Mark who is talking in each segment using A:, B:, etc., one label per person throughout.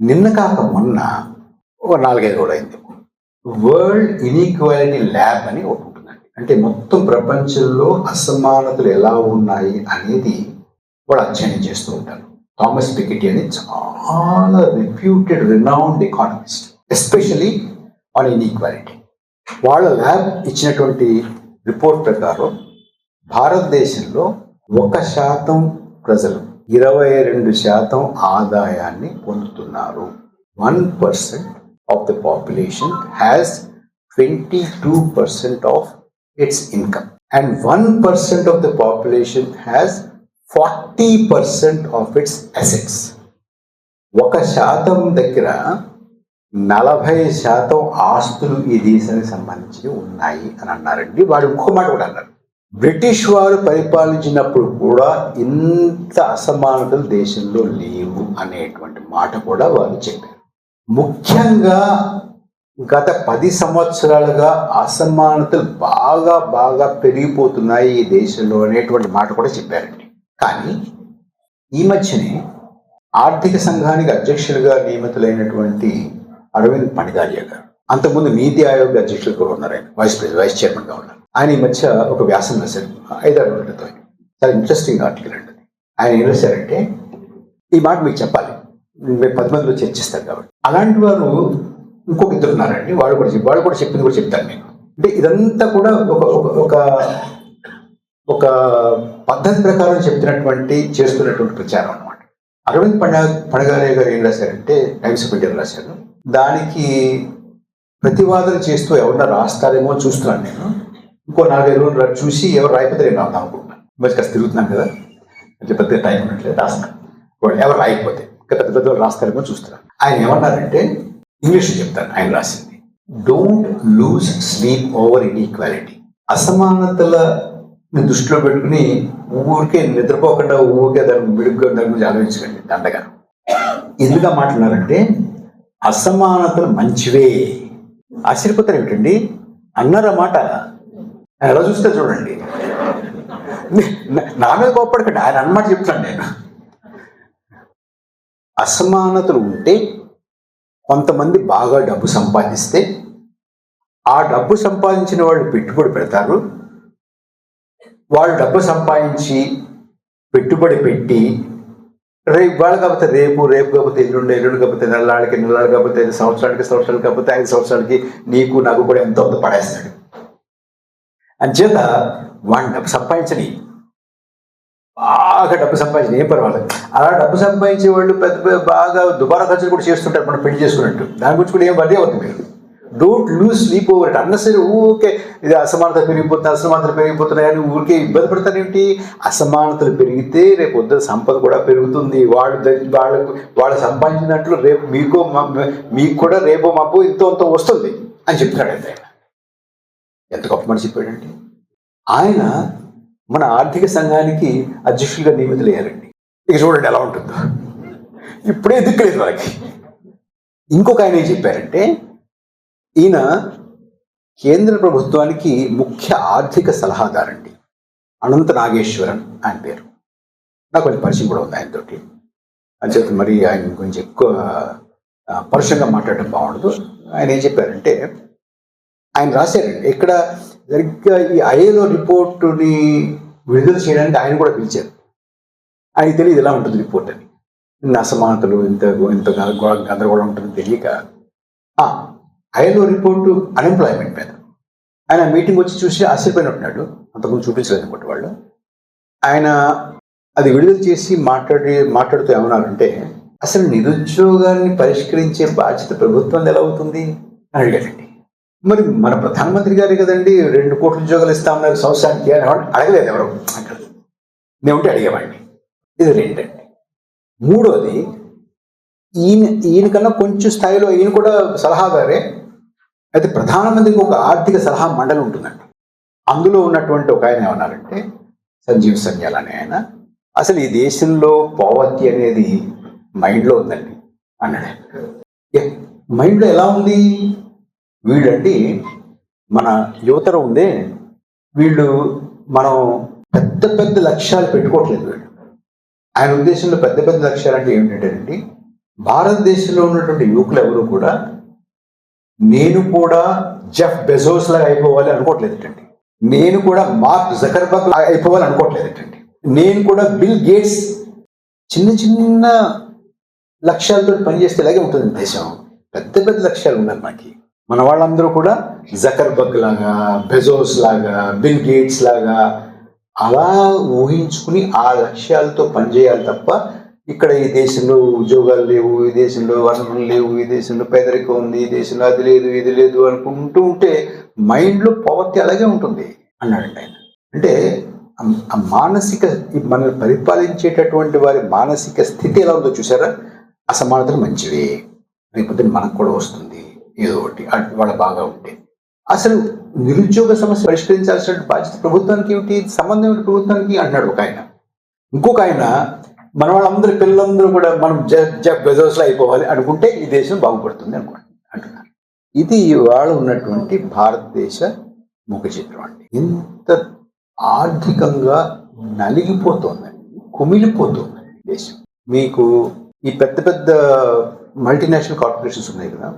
A: నిన్న కాక మొన్న ఒక నాలుగైదు కూడా అయింది వరల్డ్ ఇన్ఈక్వాలిటీ ల్యాబ్ అని ఒకటి ఉంటుందండి అంటే మొత్తం ప్రపంచంలో అసమానతలు ఎలా ఉన్నాయి అనేది వాళ్ళు అధ్యయనం చేస్తూ ఉంటారు. థామస్ పికెటి అని చాలా reputed renowned economist especially on inequality వాళ్ళ ల్యాబ్ ఇచ్చినటువంటి రిపోర్ట్ ప్రకారం భారతదేశంలో ఒక శాతం ప్రజలు ఇరవై రెండు శాతం ఆదాయాన్ని పొందుతున్నారు. One percent of the population has twenty two percent of its income. And one percent of the population has forty percent of its assets. ఒక శాతం దగ్గర నలభై శాతం ఆస్తులు ఈ దేశానికి సంబంధించి ఉన్నాయి అని అన్నారండి. వాడు ఇంకో మాట కూడా అన్నారు. బ్రిటిష్ వారు పరిపాలించినప్పుడు కూడా ఇంత అసమానతలు దేశంలో లేవు అనేటువంటి మాట కూడా వారు చెప్పారు. ముఖ్యంగా గత పది సంవత్సరాలుగా అసమానతలు బాగా బాగా పెరిగిపోతున్నాయి ఈ దేశంలో అనేటువంటి మాట కూడా చెప్పారండి. కానీ ఈ మధ్యనే ఆర్థిక సంఘానికి అధ్యక్షులుగా నియమితులైనటువంటి అరవింద్ పణిగారియా గారు అంతకుముందు నీతి ఆయోగ్ అధ్యక్షులు కూడా ఉన్నారు ఆయన వైస్ ప్రెసిడెంట్ వైస్ చైర్మన్గా ఉన్నారు. ఆయన ఈ మధ్య ఒక వ్యాసం రాశారు ఐదారు రోజులతో చాలా ఇంట్రెస్టింగ్ ఆర్టికల్ అండి ఆయన ఏం రాశారంటే ఈ మాట మీకు చెప్పాలి మేము పది మందిలో చర్చిస్తారు కాబట్టి. అలాంటి వారు ఇంకొక ఇద్దరు ఉన్నారండి వాళ్ళు కూడా వాళ్ళు కూడా చెప్పింది కూడా చెప్తాను నేను. అంటే ఇదంతా కూడా ఒక ఒక ఒక ఒక పద్ధతి ప్రకారం చెప్తున్నటువంటి చేస్తున్నటువంటి ప్రచారం అనమాట అరవింద్ పండ పడగారే గారు ఏం రాశారంటే టైమ్స్ ఆఫ్ ఇండియా రాశారు. దానికి ప్రతివాదన చేస్తూ ఎవరన్నా రాస్తారేమో చూస్తున్నాను నేను. ఇంకో నాలుగైదు రోజులు చూసి ఎవరు రాయకపోతే నేను రాద్దాం అనుకుంటున్నాను. మంచి కాస్త తిరుగుతున్నాను కదా. అంటే పెద్ద టైం ఉన్నట్లేదు రాస్తాను ఎవరు రాయకపోతే ఇంకా పెద్ద పెద్ద రాస్తారేమో చూస్తున్నాను. ఆయన ఏమన్నారంటే ఇంగ్లీష్ చెప్తాను ఆయన రాసింది. Don't lose sleep over inequality అసమానతల దృష్టిలో పెట్టుకుని ఊరికే నిద్రపోకుండా ఊరికే దాని విడుగ్గా దాని గురించి ఆలోచించకండి దండగా. ఎందుగా మాట్లాడారంటే అసమానతలు మంచివే. ఆశ్చర్యపోతారు ఏమిటండి? అన్నారు ఎలా చూస్తే చూడండి. నా- నా మీద కోప్పడకండి. ఆయన అన్నమాట చెప్తాను నేను. అసమానతలు ఉంటే కొంతమంది బాగా డబ్బు సంపాదిస్తే ఆ డబ్బు సంపాదించిన వాళ్ళు పెట్టుబడి పెడతారు. వాళ్ళు డబ్బు సంపాదించి పెట్టుబడి పెట్టి రేపు వాళ్ళు కాకపోతే రేపు రేపు కాకపోతే ఎల్లుండి ఎల్లుండి కాకపోతే నెలలాడికి నెలలాడు కాకపోతే సంవత్సరానికి సంవత్సరాలు కాకపోతే ఐదు సంవత్సరాలకి నీకు నాకు కూడా ఎంతో అంత పడేస్తాడు. అంచేత వాడిని డబ్బు సంపాదించని బాగా డబ్బు సంపాదించిన ఏం పర్వాలేదు. అలా డబ్బు సంపాదించే వాళ్ళు పెద్ద పెద్ద బాగా దుబారా ఖర్చులు కూడా చేస్తుంటారు మనం పెళ్ళి చేసుకున్నట్టు. దాని గురించి కూడా ఏం వడ్డీ అవుతుంది మీరు. Don't lose sleep over it అన్నసరి ఊరికే ఇది అసమానత పెరిగిపోతుంది అసమానతలు పెరిగిపోతున్నాయని ఊరికే ఇబ్బంది పడతానేంటి అసమానతలు పెరిగితే రేపు వద్ద సంపద కూడా పెరుగుతుంది. వాళ్ళు వాళ్ళకు వాళ్ళు సంపాదించినట్లు రేపు మీకు మీకు కూడా రేపు మాకు ఇంతో అంత వస్తుంది అని చెప్తున్నాడు ఆయన. ఎంత గొప్ప మనిషి చెప్పాడండి ఆయన మన ఆర్థిక సంఘానికి అధ్యక్షులుగా నియమితులయ్యారండి. ఇక చూడండి ఎలా ఉంటుందో. ఇప్పుడే దిక్కులేదు వాళ్ళకి ఇంకొక ఆయన ఏం చెప్పారంటే ఈయన కేంద్ర ప్రభుత్వానికి ముఖ్య ఆర్థిక సలహాదారండి. అనంత నాగేశ్వరన్ ఆయన పేరు. నాకు కొంచెం పరిచయం కూడా ఉంది ఆయనతోటి. అంచేత మరి ఆయన కొంచెం ఎక్కువ పరుషంగా మాట్లాడడం బాగుండదు. ఆయన ఏం చెప్పారంటే ఆయన రాశారండి. ఇక్కడ సరిగ్గా ఈ ఐఏలో రిపోర్టుని విడుదల చేయడానికి ఆయన కూడా పిలిచారు. ఆయనకి తెలియదు ఎలా ఉంటుంది రిపోర్ట్ అని. ఇన్ని అసమానతలు ఇంత ఇంత గందరగోళం గందరగోళం ఉంటుంది తెలియక ఐఎల్ఓ రిపోర్టు అన్ఎంప్లాయ్మెంట్ మీద. ఆయన మీటింగ్ వచ్చి చూసి ఆశ్చర్యపోయినట్టున్నాడు అంతకుముందు చూపించలేదు అనమాట వాళ్ళు. ఆయన అది విడుదల చేసి మాట్లాడి మాట్లాడుతూ ఏమన్నారంటే అసలు నిరుద్యోగాన్ని పరిష్కరించే బాధ్యత ప్రభుత్వం ఎలా అవుతుంది? అని అడిగారండి మరి మన ప్రధానమంత్రి గారే కదండి రెండు కోట్ల ఉద్యోగాలు ఇస్తామన్నారు సంవత్సరానికి అని అడగలేదు ఎవరు? అక్కడ నేను ఉంటే అడిగేవాడిని. ఇది రెండండి. మూడోది ఈయన ఈయనకన్నా కొంచెం స్థాయిలో ఈయన కూడా సలహాదారే. అయితే ప్రధానమంత్రికి ఒక ఆర్థిక సలహా మండలి ఉంటుందంట. అందులో ఉన్నటువంటి ఒక ఆయన ఏమన్నారంటే సంజీవ్ సంజాల్ అనే ఆయన అసలు ఈ దేశంలో పోవర్టీ అనేది మైండ్లో ఉందండి అన్నాడు మైండ్లో ఎలా ఉంది? వీళ్ళండి మన యువతరం ఉందే వీళ్ళు మనం పెద్ద పెద్ద లక్ష్యాలు పెట్టుకోవట్లేదు వీళ్ళు. ఆయన ఉద్దేశంలో పెద్ద పెద్ద లక్ష్యాలు అంటే ఏమిటంటేనండి భారతదేశంలో ఉన్నటువంటి యువకులు ఎవరు కూడా నేను కూడా జెఫ్ బెజోస్ లాగా అయిపోవాలి అనుకోవట్లేదండి నేను కూడా మార్క్ జకర్బర్గ్ లాగా అయిపోవాలి అనుకోవట్లేదండి నేను కూడా బిల్ గేట్స్ చిన్న చిన్న లక్ష్యాలతో పనిచేస్తే ఇలాగే ఉంటుంది దేశం. పెద్ద పెద్ద లక్ష్యాలు ఉన్నారు మనకి మన వాళ్ళందరూ కూడా జకర్బర్గ్ లాగా బెజోస్ లాగా బిల్ గేట్స్ లాగా అలా ఊహించుకుని ఆ లక్ష్యాలతో పనిచేయాలి తప్ప ఇక్కడ ఈ దేశంలో ఉద్యోగాలు లేవు ఈ దేశంలో వనరులు లేవు ఈ దేశంలో పేదరికం ఉంది ఈ దేశంలో అది లేదు ఇది లేదు అనుకుంటూ ఉంటే మైండ్లో పవర్టీ అలాగే ఉంటుంది అన్నాడండి ఆయన. అంటే ఆ- మానసిక మనల్ని పరిపాలించేటటువంటి వారి మానసిక స్థితి ఎలా ఉందో చూసారా? అసమానతలు మంచివే రేపొద్దు మనకు కూడా వస్తుంది ఏదో ఒకటి అటు వాళ్ళ బాగా ఉంటే. అసలు నిరుద్యోగ సమస్య పరిష్కరించాల్సిన బాధ్యత ప్రభుత్వానికి ఏమిటి? సంబంధం ఏమిటి ప్రభుత్వానికి? అంటున్నాడు ఒక ఆయన. ఇంకొక ఆయన మన వాళ్ళందరి పిల్లలందరూ కూడా మనం జబ్ బెజోస్లో అయిపోవాలి అనుకుంటే ఈ దేశం బాగుపడుతుంది అనుకోండి అంటున్నారు. ఇది ఇవాళ ఉన్నటువంటి భారతదేశ ముఖ చిత్రం అండి. ఇంత ఆర్థికంగా నలిగిపోతోందండి కుమిలిపోతోందండి దేశం. మీకు ఈ పెద్ద పెద్ద మల్టీనేషనల్ కార్పొరేషన్స్ ఉన్నాయి కదా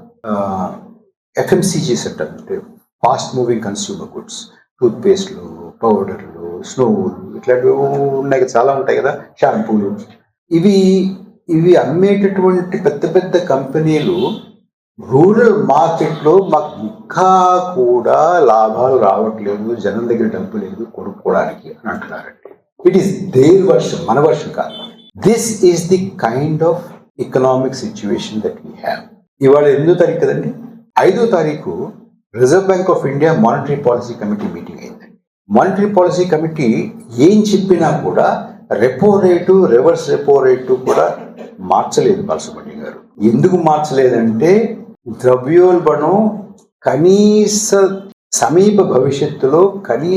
A: ఎఫ్ఎంసీజీస్ అంటారు అంటే ఫాస్ట్ మూవింగ్ కన్స్యూమర్ గుడ్స్ టూత్పేస్ట్లు పౌడర్లు స్నో ఇట్లాంటివి ఉన్నాయి కదా, చాలా ఉంటాయి కదా షాంపూలు. ఇవి ఇవి అమ్మేటటువంటి పెద్ద పెద్ద కంపెనీలు రూరల్ మార్కెట్లో మాకు ఇంకా కూడా లాభాలు రావట్లేదు జనం దగ్గర డబ్బు లేదు కొనుక్కోవడానికి అని అంటున్నారండి. ఇట్ ఈస్ దేర్ వర్షం మన వర్షం కాదు. This is the kind of economic situation that we have ఇవాళ ఎనిమిదో తారీఖు కదండి? ఐదో తారీఖు Reserve Bank of India monetary policy committee meeting monetary policy committee ఏం చెప్పినా కూడా repo rate reverse repo rate కూడా మార్చలేదు బాలసుబ్రహ్మణ్యం గారు. ఎందుకు మార్చలేదంటే ద్రవ్యోల్బణం కనీస సమీప భవిష్యత్తులో కనీస